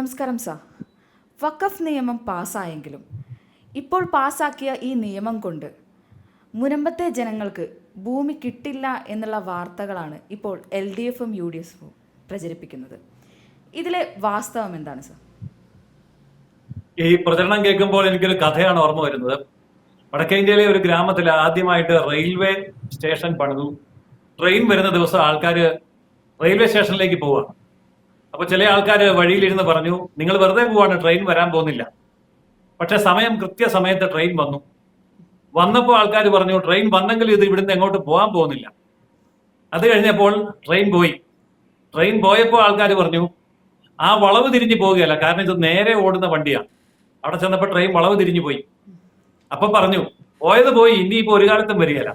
നമസ്കാരം സാർ. വഖഫ് നിയമം പാസ്സായെങ്കിലും ഇപ്പോൾ പാസ്സാക്കിയ ഈ നിയമം കൊണ്ട് മുനമ്പത്തെ ജനങ്ങൾക്ക് ഭൂമി കിട്ടില്ല എന്നുള്ള വാർത്തകളാണ് ഇപ്പോൾ എൽ ഡി എഫും യു ഡി എഫും പ്രചരിപ്പിക്കുന്നത്. ഇതിലെ വാസ്തവം എന്താണ് സാർ? ഈ പ്രചരണം കേൾക്കുമ്പോൾ എനിക്കൊരു കഥയാണ് ഓർമ്മ വരുന്നത്. വടക്കേ ഇന്ത്യയിലെ ഒരു ഗ്രാമത്തിൽ ആദ്യമായിട്ട് റെയിൽവേ സ്റ്റേഷൻ പണിതു. ട്രെയിൻ വരുന്ന ദിവസം ആൾക്കാർ റെയിൽവേ സ്റ്റേഷനിലേക്ക് പോവുക അപ്പൊ ചില ആൾക്കാർ വഴിയിലിരുന്ന് പറഞ്ഞു നിങ്ങൾ വെറുതെ പോവാണ് ട്രെയിൻ വരാൻ പോകുന്നില്ല. പക്ഷെ സമയം കൃത്യസമയത്ത് ട്രെയിൻ വന്നു. വന്നപ്പോൾ ആൾക്കാർ പറഞ്ഞു ട്രെയിൻ വന്നെങ്കിൽ ഇത് ഇവിടുന്ന് എങ്ങോട്ട് പോകാൻ പോകുന്നില്ല. അത് കഴിഞ്ഞപ്പോൾ ട്രെയിൻ പോയി. ട്രെയിൻ പോയപ്പോൾ ആൾക്കാർ പറഞ്ഞു ആ വളവ് തിരിഞ്ഞു പോവുകയല്ല കാരണം ഇത് നേരെ ഓടുന്ന വണ്ടിയാണ് അവിടെ ചെന്നപ്പോൾ ട്രെയിൻ വളവ് തിരിഞ്ഞു പോയി. അപ്പൊ പറഞ്ഞു പോയത് പോയി ഇനി ഇപ്പൊ ഒരു കാലത്തും വരികയില്ല.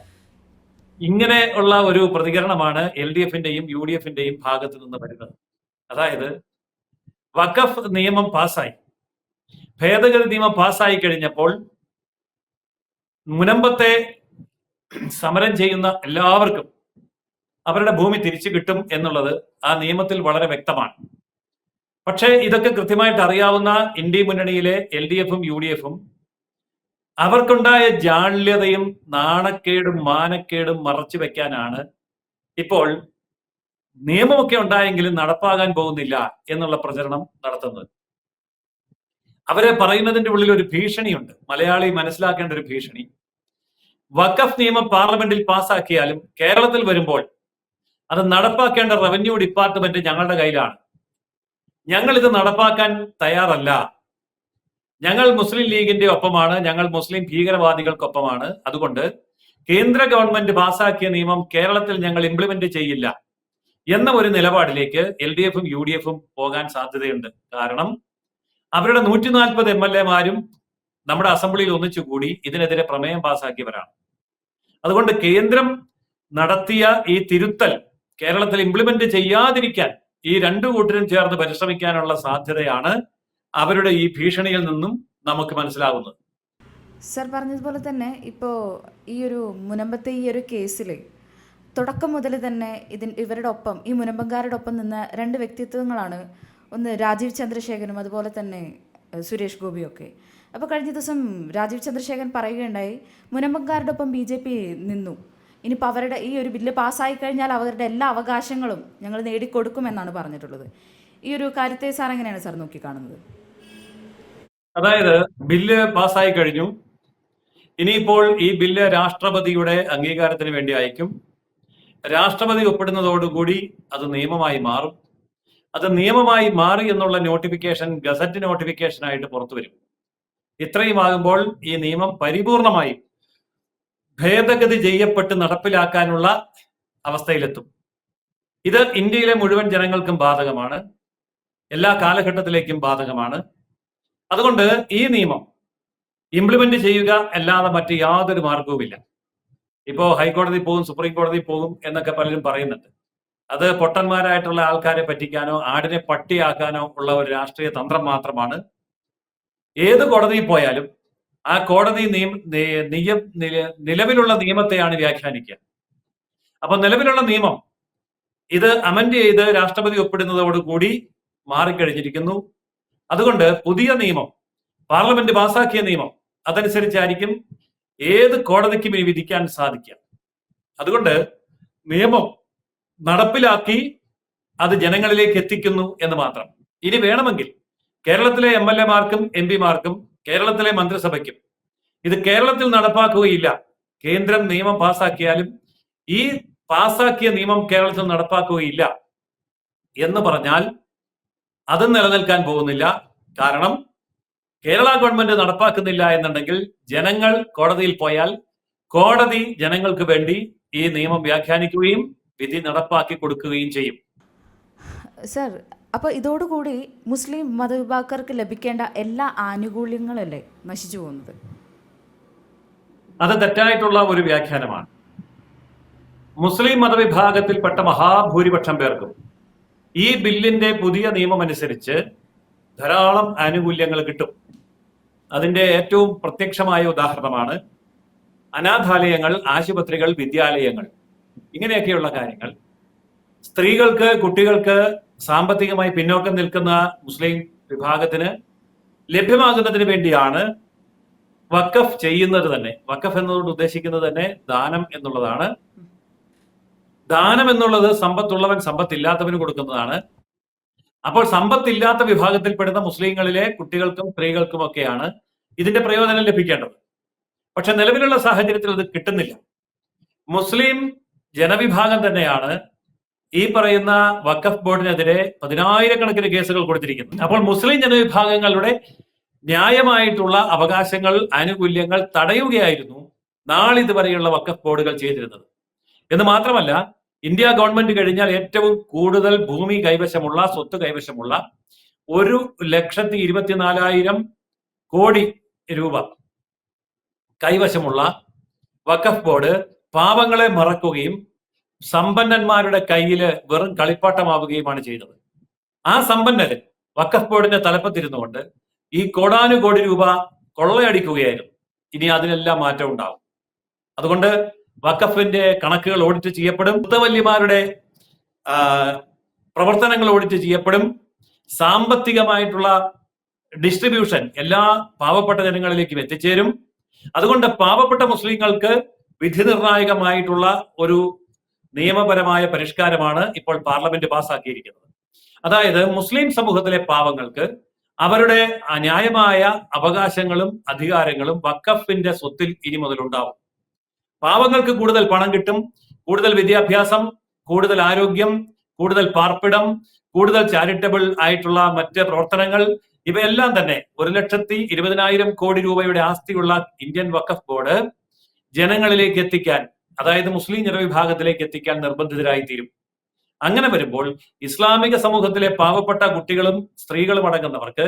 ഇങ്ങനെ ഉള്ള ഒരു പ്രതികരണമാണ് എൽ ഡി എഫിന്റെയും യു ഡി എഫിന്റെയും ഭാഗത്ത് നിന്ന് വരുന്നത്. അതായത് വഖഫ് നിയമം പാസ്സായി. ഭേദഗതി നിയമം പാസ്സായി കഴിഞ്ഞപ്പോൾ മുനമ്പത്തെ സമരം ചെയ്യുന്ന എല്ലാവർക്കും അവരുടെ ഭൂമി തിരിച്ചു കിട്ടും എന്നുള്ളത് ആ നിയമത്തിൽ വളരെ വ്യക്തമാണ്. പക്ഷേ ഇതൊക്കെ കൃത്യമായിട്ട് അറിയാവുന്ന ഇന്ത്യ മുന്നണിയിലെ എൽ ഡി എഫും യു ഡി എഫും അവർക്കുണ്ടായ ജാള്യതയും നാണക്കേടും മാനക്കേടും മറച്ചു വെക്കാനാണ് ഇപ്പോൾ നിയമമൊക്കെ ഉണ്ടായെങ്കിലും നടപ്പാകാൻ പോകുന്നില്ല എന്നുള്ള പ്രചരണം നടത്തുന്നത്. അവരെ പറയുന്നതിന്റെ ഉള്ളിൽ ഒരു ഭീഷണിയുണ്ട്. മലയാളി മനസ്സിലാക്കേണ്ട ഒരു ഭീഷണി. വഖഫ് നിയമം പാർലമെന്റിൽ പാസ്സാക്കിയാലും കേരളത്തിൽ വരുമ്പോൾ അത് നടപ്പാക്കേണ്ട റവന്യൂ ഡിപ്പാർട്ട്മെന്റ് ഞങ്ങളുടെ കയ്യിലാണ്. ഞങ്ങൾ ഇത് നടപ്പാക്കാൻ തയ്യാറല്ല. ഞങ്ങൾ മുസ്ലിം ലീഗിന്റെ ഒപ്പമാണ്. ഞങ്ങൾ മുസ്ലിം ഭീകരവാദികൾക്കൊപ്പമാണ്. അതുകൊണ്ട് കേന്ദ്ര ഗവൺമെന്റ് പാസാക്കിയ നിയമം കേരളത്തിൽ ഞങ്ങൾ ഇംപ്ലിമെന്റ് ചെയ്യില്ല. എന്ന ഒരു നിലപാടിലേക്ക് എൽ ഡി എഫും യു ഡി എഫും പോകാൻ സാധ്യതയുണ്ട്. കാരണം അവരുടെ നൂറ്റി നാൽപ്പത് എം എൽ എമാരും നമ്മുടെ അസംബ്ലിയിൽ ഒന്നിച്ചു കൂടി ഇതിനെതിരെ പ്രമേയം പാസാക്കിയവരാണ്. അതുകൊണ്ട് കേന്ദ്രം നടത്തിയ ഈ തിരുത്തൽ കേരളത്തിൽ ഇംപ്ലിമെന്റ് ചെയ്യാതിരിക്കാൻ ഈ രണ്ടു കൂട്ടരും ചേർന്ന് പരിശ്രമിക്കാനുള്ള സാധ്യതയാണ് അവരുടെ ഈ ഭീഷണിയിൽ നിന്നും നമുക്ക് മനസ്സിലാകുന്നത് സർ പറഞ്ഞതുപോലെ തന്നെ ഇപ്പോ ഈ ഒരു മുനമ്പത്തെ ഈ ഒരു കേസിൽ തുടക്കം മുതൽ തന്നെ ഇതിൻ ഇവരുടെ ഒപ്പം ഈ മുനമ്പങ്കാരുടെ ഒപ്പം നിന്ന രണ്ട് വ്യക്തിത്വങ്ങളാണ് ഒന്ന് രാജീവ് ചന്ദ്രശേഖരനും അതുപോലെ തന്നെ സുരേഷ് ഗോപിയും ഒക്കെ അപ്പോൾ കഴിഞ്ഞ ദിവസം രാജീവ് ചന്ദ്രശേഖരൻ പറയുകയുണ്ടായി മുനമ്പങ്കാരുടെ ഒപ്പം ബി ജെ പി നിന്നു. ഇനിയിപ്പോൾ അവരുടെ ഈ ഒരു ബില്ല് പാസ്സായി കഴിഞ്ഞാൽ അവരുടെ എല്ലാ അവകാശങ്ങളും ഞങ്ങൾ നേടിക്കൊടുക്കുമെന്നാണ് പറഞ്ഞിട്ടുള്ളത്. ഈ ഒരു കാര്യത്തെ സാർ എങ്ങനെയാണ് സാർ നോക്കിക്കാണുന്നത്? അതായത് ബില്ല് പാസ്സായി കഴിഞ്ഞു. ഇനിയിപ്പോൾ ഈ ബില്ല് രാഷ്ട്രപതിയുടെ അംഗീകാരത്തിന് വേണ്ടി അയക്കും. രാഷ്ട്രപതി ഒപ്പിടുന്നതോടുകൂടി അത് നിയമമായി മാറും. അത് നിയമമായി മാറി എന്നുള്ള നോട്ടിഫിക്കേഷൻ ഗസറ്റ് നോട്ടിഫിക്കേഷൻ ആയിട്ട് പുറത്തു വരും. ഇത്രയും ആകുമ്പോൾ ഈ നിയമം പരിപൂർണമായി ഭേദഗതി ചെയ്യപ്പെട്ട് നടപ്പിലാക്കാനുള്ള അവസ്ഥയിലെത്തും. ഇത് ഇന്ത്യയിലെ മുഴുവൻ ജനങ്ങൾക്കും ബാധകമാണ്. എല്ലാ കാലഘട്ടത്തിലേക്കും ബാധകമാണ്. അതുകൊണ്ട് ഈ നിയമം ഇംപ്ലിമെന്റ് ചെയ്യുക അല്ലാതെ മറ്റ് യാതൊരു മാർഗവുമില്ല. ഇപ്പോ ഹൈക്കോടതി പോകും സുപ്രീം കോടതി പോകും എന്നൊക്കെ പലരും പറയുന്നുണ്ട്. അത് പൊട്ടന്മാരായിട്ടുള്ള ആൾക്കാരെ പറ്റിക്കാനോ ആടിനെ പട്ടിയാക്കാനോ ഉള്ള ഒരു രാഷ്ട്രീയ തന്ത്രം മാത്രമാണ്. ഏത് കോടതിയിൽ പോയാലും ആ കോടതി നിയമ നിയം നിലവിലുള്ള നിയമത്തെയാണ് വ്യാഖ്യാനിക്കുക. അപ്പൊ നിലവിലുള്ള നിയമം ഇത് അമെൻഡ് ചെയ്ത് രാഷ്ട്രപതി ഒപ്പിടുന്നതോടുകൂടി മാറിക്കഴിഞ്ഞിരിക്കുന്നു. അതുകൊണ്ട് പുതിയ നിയമം പാർലമെന്റ് പാസാക്കിയ നിയമം അതനുസരിച്ചായിരിക്കും ഏത് കോടതിക്കും ഇനി വിധിക്കാൻ സാധിക്കാം അതുകൊണ്ട് നിയമം നടപ്പിലാക്കി അത് ജനങ്ങളിലേക്ക് എത്തിക്കുന്നു എന്ന് മാത്രം. ഇനി വേണമെങ്കിൽ കേരളത്തിലെ എം എൽ എമാർക്കും എം പിമാർക്കും കേരളത്തിലെ മന്ത്രിസഭയ്ക്കും ഇത് കേരളത്തിൽ നടപ്പാക്കുകയില്ല. കേന്ദ്രം നിയമം പാസാക്കിയാലും ഈ പാസാക്കിയ നിയമം കേരളത്തിൽ നടപ്പാക്കുകയില്ല എന്ന് പറഞ്ഞാൽ അത് നിലനിൽക്കാൻ പോകുന്നില്ല. കാരണം കേരള ഗവൺമെന്റ് നടപ്പാക്കുന്നില്ല എന്നുണ്ടെങ്കിൽ ജനങ്ങൾ കോടതിയിൽ പോയാൽ കോടതി ജനങ്ങൾക്ക് വേണ്ടി ഈ നിയമം വ്യാഖ്യാനിക്കുകയും വിധി നടപ്പാക്കി കൊടുക്കുകയും ചെയ്യും. സർ അപ്പോൾ ഇതോടുകൂടി മുസ്ലിം മതവിഭാഗക്കാർക്ക് ലഭിക്കേണ്ട എല്ലാ ആനുകൂല്യങ്ങളല്ലേ നശിച്ചു പോകുന്നത്? അത് തെറ്റായിട്ടുള്ള ഒരു വ്യാഖ്യാനമാണ്. മുസ്ലിം മതവിഭാഗത്തിൽപ്പെട്ട മഹാഭൂരിപക്ഷം പേർക്കും ഈ ബില്ലിന്റെ പുതിയ നിയമം അനുസരിച്ച് ധാരാളം ആനുകൂല്യങ്ങൾ കിട്ടും. അതിന്റെ ഏറ്റവും പ്രത്യക്ഷമായ ഉദാഹരണമാണ് അനാഥാലയങ്ങൾ ആശുപത്രികൾ വിദ്യാലയങ്ങൾ. ഇങ്ങനെയൊക്കെയുള്ള കാര്യങ്ങൾ. സ്ത്രീകൾക്ക് കുട്ടികൾക്ക് സാമ്പത്തികമായി പിന്നോക്കം നിൽക്കുന്ന മുസ്ലിം വിഭാഗത്തിന് ലഭ്യമാകുന്നതിന് വേണ്ടിയാണ് വക്കഫ് ചെയ്യുന്നത് തന്നെ. വക്കഫ് എന്നതുകൊണ്ട് ഉദ്ദേശിക്കുന്നത് തന്നെ ദാനം എന്നുള്ളതാണ്. ദാനം എന്നുള്ളത് സമ്പത്തുള്ളവൻ സമ്പത്തില്ലാത്തവന് കൊടുക്കുന്നതാണ്. അപ്പോൾ സമ്പത്തില്ലാത്ത വിഭാഗത്തിൽപ്പെടുന്ന മുസ്ലിങ്ങളിലെ കുട്ടികൾക്കും സ്ത്രീകൾക്കും ഒക്കെയാണ് ഇതിന്റെ പ്രയോജനം ലഭിക്കേണ്ടത്. പക്ഷെ നിലവിലുള്ള സാഹചര്യത്തിൽ അത് കിട്ടുന്നില്ല. മുസ്ലിം ജനവിഭാഗം തന്നെയാണ് ഈ പറയുന്ന വഖഫ് ബോർഡിനെതിരെ പതിനായിരക്കണക്കിന് കേസുകൾ കൊടുത്തിരിക്കുന്നത്. അപ്പോൾ മുസ്ലിം ജനവിഭാഗങ്ങളുടെ ന്യായമായിട്ടുള്ള അവകാശങ്ങൾ ആനുകൂല്യങ്ങൾ തടയുകയായിരുന്നു നാളിതുവരെയുള്ള വഖഫ് ബോർഡുകൾ ചെയ്തിരുന്നത്. എന്ന് മാത്രമല്ല ഇന്ത്യ ഗവൺമെന്റ് കഴിഞ്ഞാൽ ഏറ്റവും കൂടുതൽ ഭൂമി കൈവശമുള്ള സ്വത്ത് കൈവശമുള്ള ഒരു ലക്ഷത്തി ഇരുപത്തിനാലായിരം കോടി രൂപ. കൈവശമുള്ള വഖഫ് ബോർഡ് പാവങ്ങളെ മറക്കുകയും സമ്പന്നന്മാരുടെ കയ്യിൽ വെറും കളിപ്പാട്ടമാവുകയുമാണ് ചെയ്തത്. ആ സമ്പന്നര് വഖഫ് ബോർഡിന്റെ തലപ്പത്തിരുന്നുകൊണ്ട് ഈ കോടാനുകോടി രൂപ കൊള്ളയടിക്കുകയായിരുന്നു. ഇനി അതിനെല്ലാം മാറ്റം ഉണ്ടാവും. അതുകൊണ്ട് വഖഫിന്റെ കണക്കുകൾ ഓഡിറ്റ് ചെയ്യപ്പെടും. മുത്തവല്യമാരുടെ പ്രവർത്തനങ്ങൾ ഓഡിറ്റ് ചെയ്യപ്പെടും. സാമ്പത്തികമായിട്ടുള്ള ഡിസ്ട്രിബ്യൂഷൻ എല്ലാ പാവപ്പെട്ട ജനങ്ങളിലേക്കും എത്തിച്ചേരും. അതുകൊണ്ട് പാവപ്പെട്ട മുസ്ലിങ്ങൾക്ക് വിധി നിർണായകമായിട്ടുള്ള ഒരു നിയമപരമായ പരിഷ്കാരമാണ് ഇപ്പോൾ പാർലമെന്റ് പാസ്സാക്കിയിരിക്കുന്നത് അതായത് മുസ്ലിം സമൂഹത്തിലെ പാവങ്ങൾക്ക് അവരുടെ അന്യായമായ അവകാശങ്ങളും അധികാരങ്ങളും വക്കഫിന്റെ സ്വത്തിൽ ഇനി മുതൽ ഉണ്ടാവും പാവങ്ങൾക്ക് കൂടുതൽ പണം കിട്ടും കൂടുതൽ വിദ്യാഭ്യാസം കൂടുതൽ ആരോഗ്യം കൂടുതൽ പാർപ്പിടം കൂടുതൽ ചാരിറ്റബിൾ ആയിട്ടുള്ള മറ്റ് പ്രവർത്തനങ്ങൾ ഇവയെല്ലാം തന്നെ ഒരു ലക്ഷത്തി ഇരുപതിനായിരം കോടി രൂപയുടെ ആസ്തിയുള്ള ഇന്ത്യൻ വഖഫ് ബോർഡ് ജനങ്ങളിലേക്ക് എത്തിക്കാൻ അതായത് മുസ്ലിം ജനവിഭാഗത്തിലേക്ക് എത്തിക്കാൻ നിർബന്ധിതരായി തീരും അങ്ങനെ വരുമ്പോൾ ഇസ്ലാമിക സമൂഹത്തിലെ പാവപ്പെട്ട കുട്ടികളും സ്ത്രീകളും അടങ്ങുന്നവർക്ക്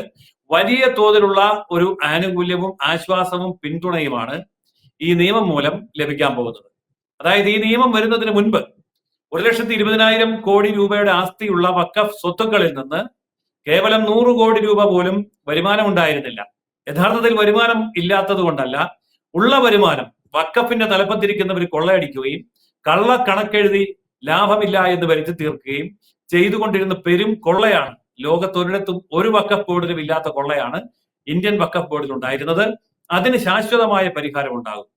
വലിയ തോതിലുള്ള ഒരു ആനുകൂല്യവും ആശ്വാസവും പിന്തുണയുമാണ് ഈ നിയമം മൂലം ലഭിക്കാൻ പോകുന്നത്. അതായത് ഈ നിയമം വരുന്നതിന് മുൻപ് ഒരു ലക്ഷത്തി ഇരുപതിനായിരം കോടി രൂപയുടെ ആസ്തിയുള്ള വക്കഫ് സ്വത്തുക്കളിൽ നിന്ന് കേവലം നൂറ് കോടി രൂപ പോലും വരുമാനം ഉണ്ടായിരുന്നില്ല യഥാർത്ഥത്തിൽ വരുമാനം ഇല്ലാത്തത് കൊണ്ടല്ല ഉള്ള വരുമാനം വക്കഫിന്റെ തലപ്പത്തിരിക്കുന്നവർ കൊള്ളയടിക്കുകയും കള്ള കണക്കെഴുതി ലാഭമില്ല എന്ന് വരുത്തി തീർക്കുകയും ചെയ്തുകൊണ്ടിരുന്ന പെരും കൊള്ളയാണ്. ലോകത്തൊരിടത്തും ഒരു വക്കഫ് ബോർഡിലും ഇല്ലാത്ത കൊള്ളയാണ് ഇന്ത്യൻ വക്കഫ് ബോർഡിൽ ഉണ്ടായിരുന്നത്. അതിന് ശാശ്വതമായ പരിഹാരം ഉണ്ടാകും.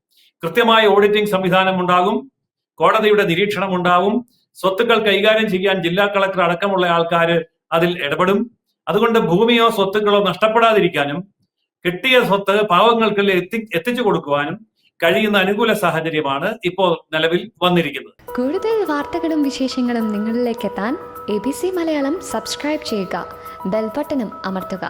കൃത്യമായ ഓഡിറ്റിംഗ് സംവിധാനം ഉണ്ടാകും. കോടതിയുടെ നിരീക്ഷണം ഉണ്ടാവും സ്വത്തുക്കൾ കൈകാര്യം ചെയ്യാൻ ജില്ലാ കളക്ടർ അടക്കമുള്ള ആൾക്കാർ അതിൽ ഇടപെടും. അതുകൊണ്ട് ഭൂമിയോ സ്വത്തുക്കളോ നഷ്ടപ്പെടാതിരിക്കാനും കിട്ടിയ സ്വത്ത് പാവങ്ങൾക്ക് എത്തി എത്തിച്ചു കൊടുക്കുവാനും കഴിയുന്ന അനുകൂല സാഹചര്യമാണ് ഇപ്പോൾ നിലവിൽ വന്നിരിക്കുന്നത്. കൂടുതൽ വാർത്തകളും വിശേഷങ്ങളും നിങ്ങളിലേക്ക് എത്താൻ A B C Malayalam subscribe ചെയ്യുക ബെൽബട്ടനും അമർത്തുക.